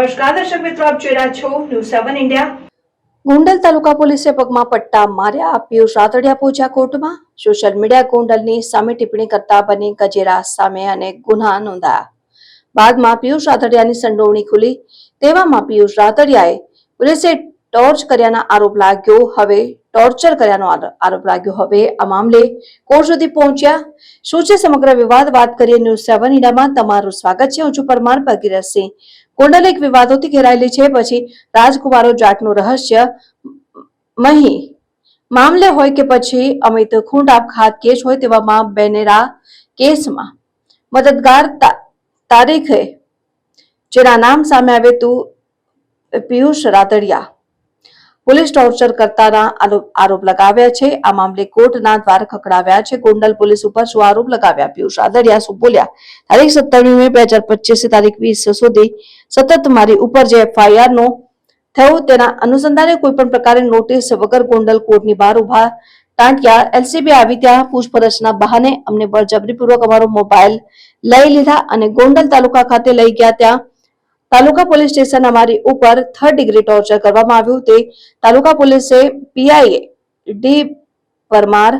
નમસ્કાર, દર્શક મિત્રો, આપ જોઈ રહ્યા છો news seven India Gondal taluka પોલીસે પગમાં પટ્ટા માર્યા. પિયુષ રાતડિયા પહોંચ્યા કોર્ટમાં. સોશિયલ મીડિયા ગોંડલની સામે ટિપ્પણી કરતા બની ગજેરા સામે અને ગુના નોંધાયા. બાદમાં પિયુષ રાતડિયાની સંડોવણી ખુલી. તેવામાં પિયુષ રાતડિયાએ પોલીસે ટોર્ચ કર્યાના આરોપ લાગ્યો હવે, ટોર્ચર કર્યાનો આરો- આરોપ લાગ્યો હવે. આ મામલે કોર્ટ સુધી પહોંચ્યા. શું છે સમગ્ર વિવાદ? વાત કરીએ ન્યૂઝ સેવન ઇન્ડિયામાં. તમારું સ્વાગત છે. હું છું પરમાર ભગીરથસિંહ કુંડલ એક વિવાદોથી ઘેરાયેલી છે. પછી રાજકુમારો જાટનું રહસ્ય. મહી, મામલે હોય કે પછી અમિત ખૂંટ આપઘાત કેસ હોય તેવામાં બેનેરા કેસમાં મદદગાર તારીખે, જેના નામ સામે આવે તું, પિયુષ રાતડિયા પોલીસ ટોર્ચર કરતાના આરોપ લગાવ્યા છે. આ મામલે કોર્ટના દ્વાર ખકડાવ્યા છે. ગોંડલ પોલીસ ઉપર શું આરોપ લગાવ્યા? પિયુષ આદરિયા શું બોલ્યા? તારીખ સત્તાવીસ મે બે હજાર પચીસ તારીખ વીસ સુધી સતત મારી ઉપર જે એફઆઈઆર નો થયું તેના અનુસંધાને કોઈ પણ પ્રકારે નોટિસ વગર ગોંડલ કોર્ટની બહાર ઊભા ટાંટ્યા. એલસીબી આવી ત્યાં પૂછપરછના બહાને અમને બળજબરીપૂર્વક અમારો મોબાઈલ લઈ લીધા અને ગોંડલ તાલુકા ખાતે લઈ ગયા ત્યાં તાલુકા પોલીસ સ્ટેશન અમારી ઉપર થર્ડ ડિગ્રી ટોર્ચર કરવામાં આવ્યું તે તાલુકા પોલીસે પીઆઈએ ડી પરમાર,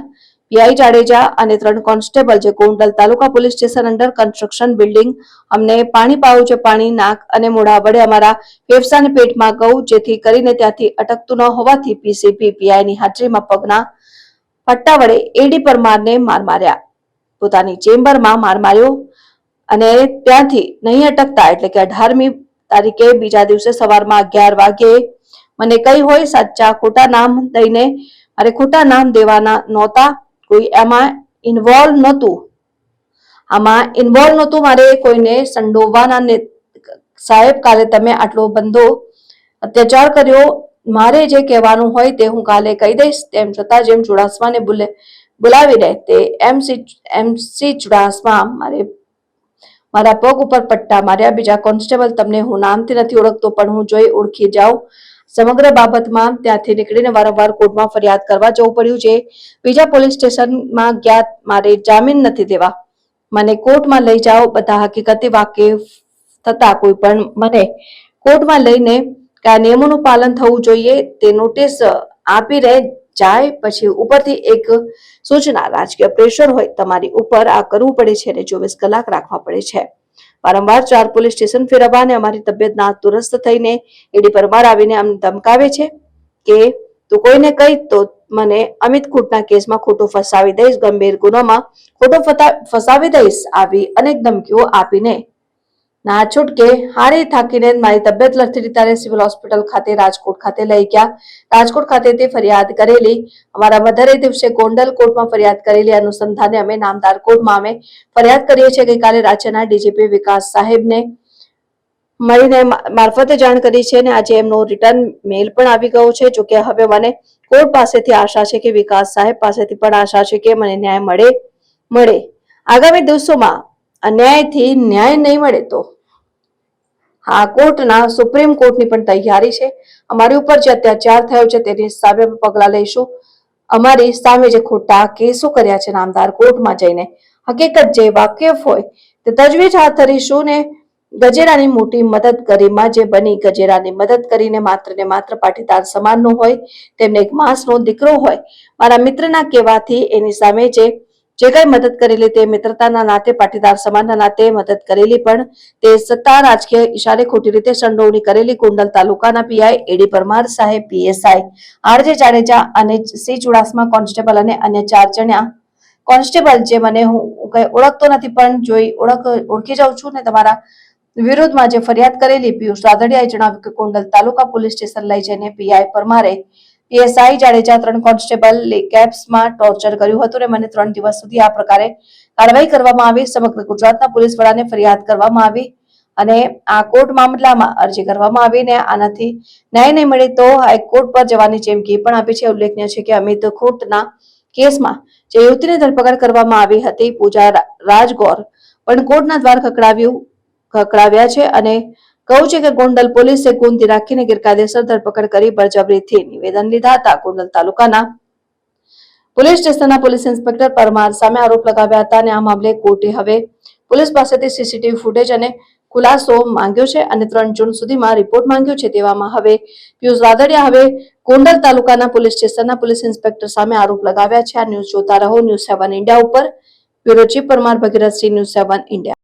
પીઆઈ જાડેજા અને ત્રણ કોન્સ્ટેબલ જે ગોંડલ તાલુકા police station under construction building, અમને પાણી છે, પાણી, નાક અને મોઢા વડે અમારા ફેફસાને પેટમાં ગયું જેથી કરીને ત્યાંથી અટકતું ન હોવાથી પીસીપી પીઆઈની હાજરીમાં પગના પટ્ટા વડે એડી પરમારને માર માર્યા. પોતાની ચેમ્બરમાં માર માર્યો. અને ત્યાંથી નહીં અટકતા, એટલે કે અઢારમી તારીખે બીજા દિવસે સવારમાં અગિયાર વાગ્યે મને કઈ હોય સાચા ખોટા નામ દઈને, મારે ખોટા નામ દેવાના નહોતા, કોઈ એમાં ઇન્વોલ્વ નહોતું. આમાં ઇન્વોલ્વ નહોતું, મારે કોઈને સંડોવાના ને, સાહેબ કાલે તમે આટલો બંધો અત્યાચાર કર્યો, મારે જે કહેવાનું હોય તે હું કાલે કહી દઈશ, તેમ છતાં જેમ ચુડાસમાને બોલે, બોલાવી દે, તે એમસી એમસી ચુડાસમા મારે મારા પગ ઉપર પટ્ટા માર્યા બીજા કોન્સ્ટેબલ તમને હું નામથી નથી ઓળખતો, પણ હું જોઈ ઓળખી જાઉં. સમગ્ર બાબતમાં ત્યાંથી નીકળીને વારંવાર કોર્ટમાં ફરિયાદ કરવા જવું પડ્યું છે. બીજા પોલીસ સ્ટેશનમાં ગયા મારે જામીન નથી દેવા. મને કોર્ટમાં લઈ જાઓ, બધા હકીકતે વાકેફ થતા કોઈ પણ મને કોર્ટમાં લઈને કયા નિયમોનું પાલન થવું જોઈએ તે નોટિસ આપી રહે જાય, પછી ઉપરથી એક સૂચના, રાજકીય પ્રેશર હોય, તમારી ઉપર આ કરવું પડે છે અને ચોવીસ કલાક રાખવા પડે છે. વારંવાર ચાર પોલીસ સ્ટેશન ફેરવવા અને અમારી તબિયત નાદુરસ્ત થઈને એડી પરમાર આવીને અમને ધમકાવે છે કે, તું કોઈને કહી તો મને અમિત ખૂટના કેસમાં ખોટો ફસાવી દઈશ, ગંભીર ગુનામાં ખોટો ફસાવી દઈશ આવી અનેક ધમકીઓ આપીને ના, છૂટકે હારે થાકીને મારી તબિયત લથડી ત્યારે સિવિલ હોસ્પિટલ ખાતે રાજકોટ ખાતે લઈ ગયા. રાજકોટ ખાતે તે ફરિયાદ કરેલી. અમારા વધારે દિવસે ગોંડલ કોર્ટમાં ફરિયાદ કરેલી. અનુસંધાને અમે નામદાર કોર્ટમાં અમે ફરિયાદ કરીએ છીએ. ગઈકાલે રાજ્યના ડીજીપી વિકાસ સાહેબને મળીને મારફતે જાણ કરી છે અને આજે એમનો રિટર્ન મેલ પણ આવી ગયો છે. જોકે હવે મને કોર્ટ પાસેથી આશા છે કે વિકાસ સાહેબ પાસેથી પણ આશા છે કે મને ન્યાય મળે મળે. આગામી દિવસોમાં અન્યાયથી ન્યાય નહીં મળે તો? હા, કોર્ટના સુપ્રીમ કોર્ટની પણ તૈયારી છે. અમારી ઉપર જે અત્યાચાર થયો છે તેની સામે પગલાં લઈશું. અમારી સામે જે ખોટા કેસો કર્યા છે નામદાર કોર્ટમાં જઈને, હકીકત જે વાકેફ હોય તે તજવીજ હાથ ધરીશું ને ગજેરાની મોટી મદદ કરીમાં જે બની, ગજેરાની મદદ કરીને માત્ર ને માત્ર પાટીદાર સમાનનો હોય, તેમને એક માસનો દીકરો હોય. મારા મિત્રના કહેવાથી એની સામે જે જે કઈ મદદ કરેલી તે મિત્રતાના નાતે, પાટીદાર સમાનના નાતે મદદ કરેલી, પણ તે સત્તા રાજકીય ઇશારે ખોટી રીતે સંડોવણી કરેલી કુંડલ તાલુકાના પીઆઈ એડી પરમાર સાહેબ, પીએસઆઈ. આરજે જાડેજા અને સી ચુડાસમા કોન્સ્ટેબલ અને અન્ય ચાર જણા કોન્સ્ટેબલ, જે મને હું કઈ ઓળખતો નથી, પણ જોઈ ઓળખ, ઓળખી જાઉં છું ને તમારા વિરોધમાં જે ફરિયાદ કરેલી, પિયુષ રાદડિયાએ જણાવ્યું કે કુંડલ તાલુકા પોલીસ સ્ટેશન લઈ જઈને પીઆઈ પરમારે પીએસઆઈ જાડેજા ત્રણ કોન્સ્ટેબલ કેપ્સમાં ટોર્ચર કર્યું હતું અને મને ત્રણ દિવસ સુધી આ પ્રકારે કાર્યવાહી કરવામાં આવી. સમગ્ર ગુજરાતના પોલીસ વડાને ફરિયાદ કરવામાં આવી અને આ કોર્ટ મામલામાં અરજી કરવામાં આવી ને આનાથી ન્યાય નહીં મળે તો હાઈકોર્ટ પર જવાની ચીમકી પણ આપી છે. ઉલ્લેખનીય છે કે અમિત ખોટના કેસમાં જે યુવતીની ધરપકડ કરવામાં આવી હતી, પૂજા રાજગોર પણ કોર્ટના દ્વાર ખકડાવ્યું ખકડાવ્યા છે અને કહ્યું છે કે ગોંડલ પોલીસે ગુંદી રાખીને ગેરકાયદેસર ધરપકડ કરી બળજબરીથી નિવેદન લીધા હતા. ગોંડલ તાલુકાના પોલીસ સ્ટેશનના પોલીસ ઇન્સ્પેક્ટર પરમાર સામે આરોપ લગાવ્યા હતા અને આ મામલે કોર્ટે હવે પોલીસ પાસેથી સીસીટીવી ફૂટેજ અને ખુલાસો માંગ્યો છે અને ત્રણ જૂન સુધીમાં રિપોર્ટ માંગ્યો છે. તેવામાં હવે પિયુષ રાદડિયા હવે ગોંડલ તાલુકાના પોલીસ સ્ટેશનના પોલીસ ઇન્સ્પેક્ટર સામે આરોપ લગાવ્યા છે. આ ન્યૂઝ જોતા રહો. ન્યૂઝ સેવન ઇન્ડિયા ઉપર. Bureau chief Parmar Bhagirathsinh news seven India.